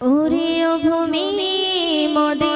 ওরে ও ভূমি মদে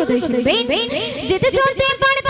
কদর শুনবেন যেতে চলতে পারবে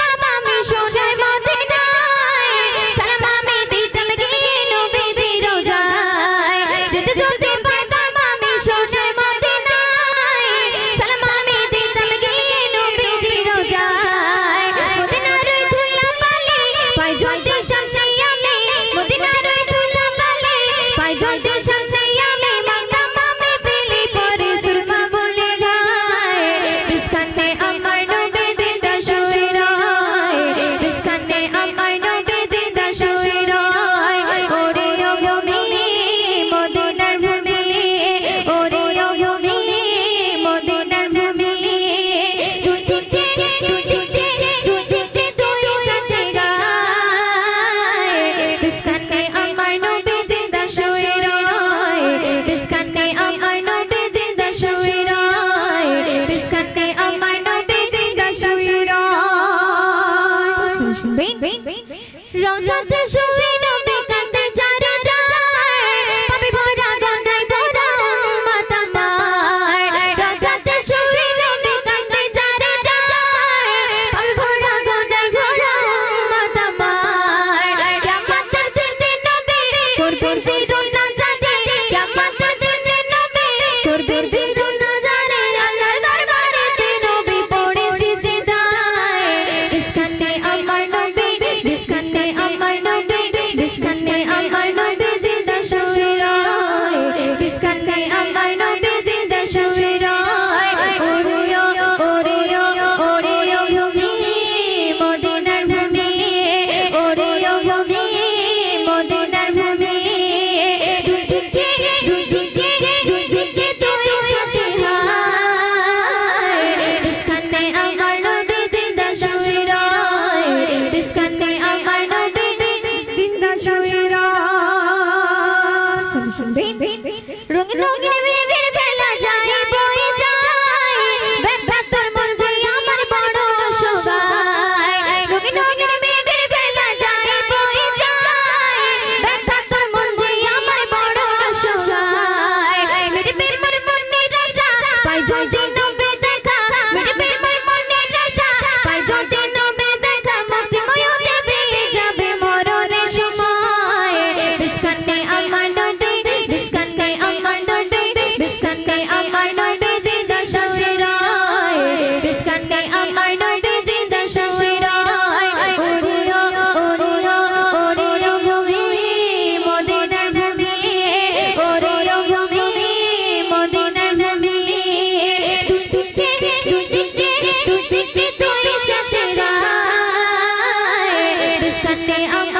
um da bastante amor.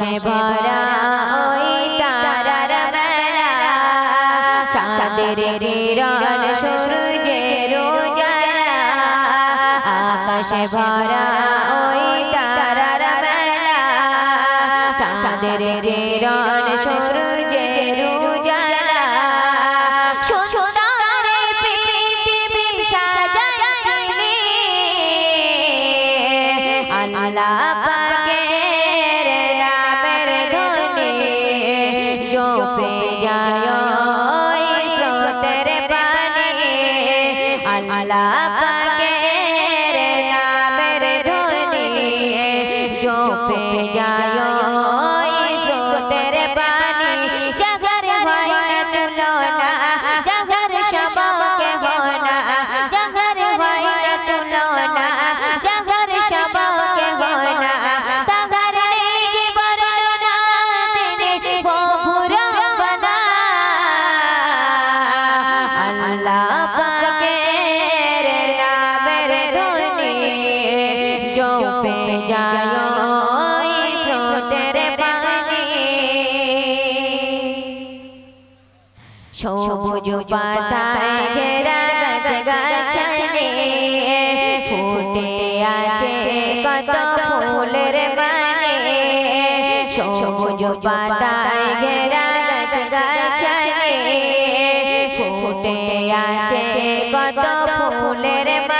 আকাশে ভরা ওই তারার মেলা। চাঁদের কিরণ সূর্যের আকাশে ভরা ওই জপে পাতায় ঘেরা গাছ গাছালে ফুটে আছে কত ফুলের মানে সবুজ পাতায় ঘেরা গাছ গাছালে ফুটে আছে কত ফুলের মানে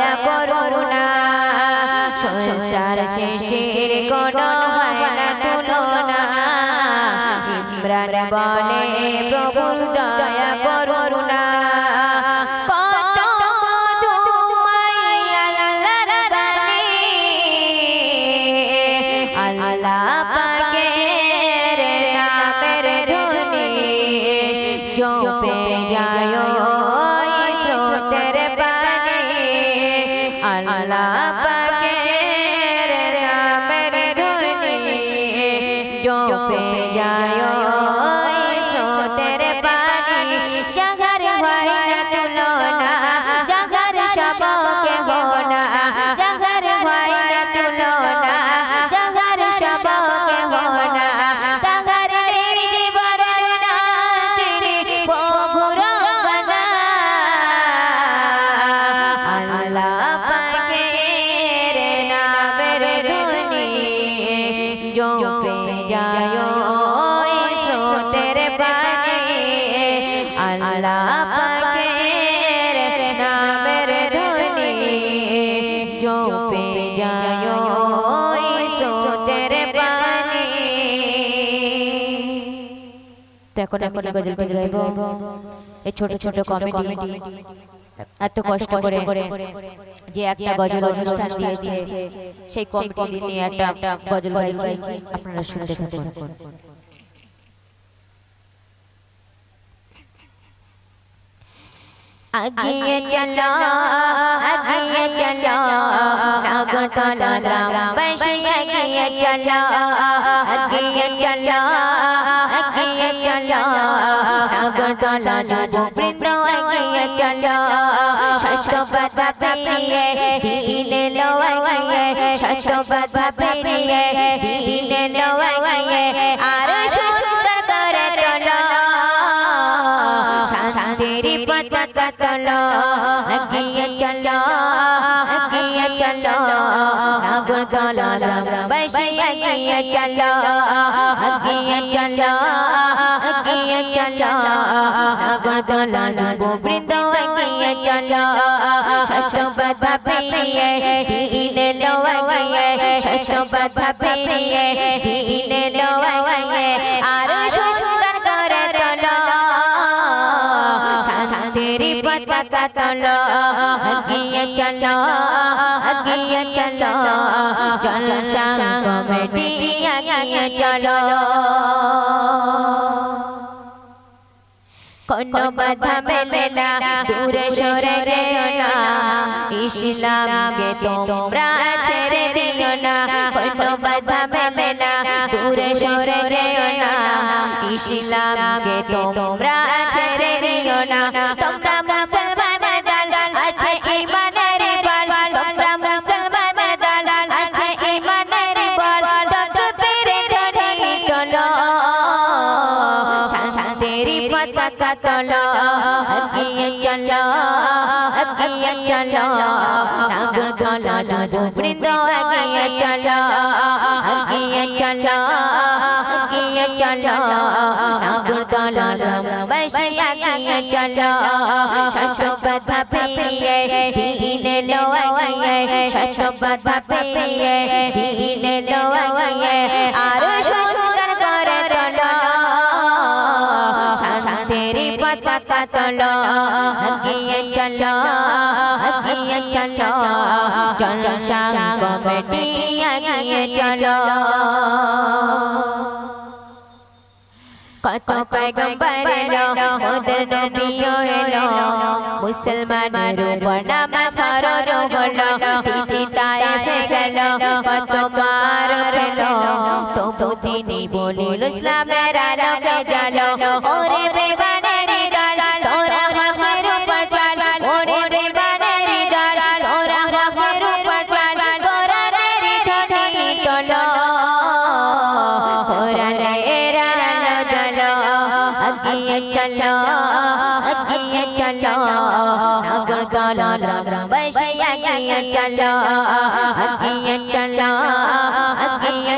Bye-bye. এখন আমি গজল গজল গাইব? এই ছোট ছোট কমেডি। এত কষ্ট করে যে একটা গজল অনুষ্ঠান দিয়েছে সেই কমেডি নিয়ে একটা গজল গাইছি। আপনারা শুনতে থাকুন। আগিয়ে চলো আগিয়ে চলো নাগতলা গ্রাম বাসী আগিয়ে চলো আগিয়ে চলো আগিয়ে চলো নাগতলা যুব বৃন্দ আগিয়ে চলো সত্য বাধা পেরিয়ে দিলে লো সত্য বাধা পেরিয়ে দিলে লো আর পতাকা তোলো এগিয়ে চলো এগিয়ে চলো নাগরদোলা গ্রামবাসী এগিয়ে চলো এগিয়ে চলো এগিয়ে চলো নাগরদোলা যুব বৃন্দ এগিয়ে চলো শত পেরিয়ে দিনে লো এগিয়ে পেরিয়ে দিনে লো এগিয়ে আরও শান্তির পতাকা তোলো এগিয়ে চলো এগিয়ে চলো জলসা কমিটি এগিয়ে চলো। কোনো বাধা মেলে না দূরে সরে গেও না। ইসলামকে তোমরা ছেড়ে দিও না। কোনো বাধা মেলে না দূরে সরে গেও না। ইসলামকে তোমরা ছেড়ে দিও না। তোমরা পতাকা তোলো এগিয়ে চলো এগিয়ে চলো নাগরদোলা যুব বৃন্দ এগিয়ে চলো এগিয়ে চলো এগিয়ে চলো নাগরদোলা গ্রামবাসী এগিয়ে চলো শত বাধা পেরিয়ে দিনে লো এগিয়ে শত বাধা পেরিয়ে দিনে লো এগিয়ে আরও সুন্দর করে তোলো শান্তির পতাকা তোলো এগিয়ে চলো এগিয়ে চলো জলসা কমিটি এগিয়ে চলো কত পয়গম্বর এলো ওদের নবীও এলো মুসলমানের উপর নামা ফরজ হলো তিনি তায়েফে গেল কত মার পেল তবু তিনি বলিল, ইসলামের আলোকে জ্বালো, ওরে বেবানের চলো এগিয়ে চলো গ্রামবাসী এগিয়ে চলো এগিয়ে চলো এগিয়ে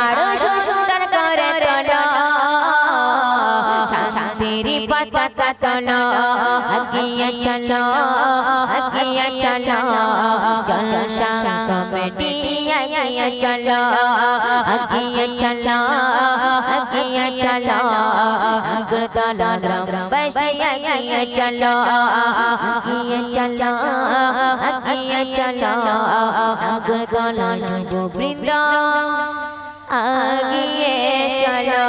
আরও সুন্দর করে শান্তির পতাকা তোলো এগিয়ে চলো এগিয়ে চলো জলসা কমিটি এগিয়ে চলো। এগিয়ে চলো এগিয়ে চলো আগরতলা গ্রামবাসী এগিয়ে চলো। এগিয়ে চলো এগিয়ে চলো আগরতলা যুব বৃন্দ আগিয়ে চলো।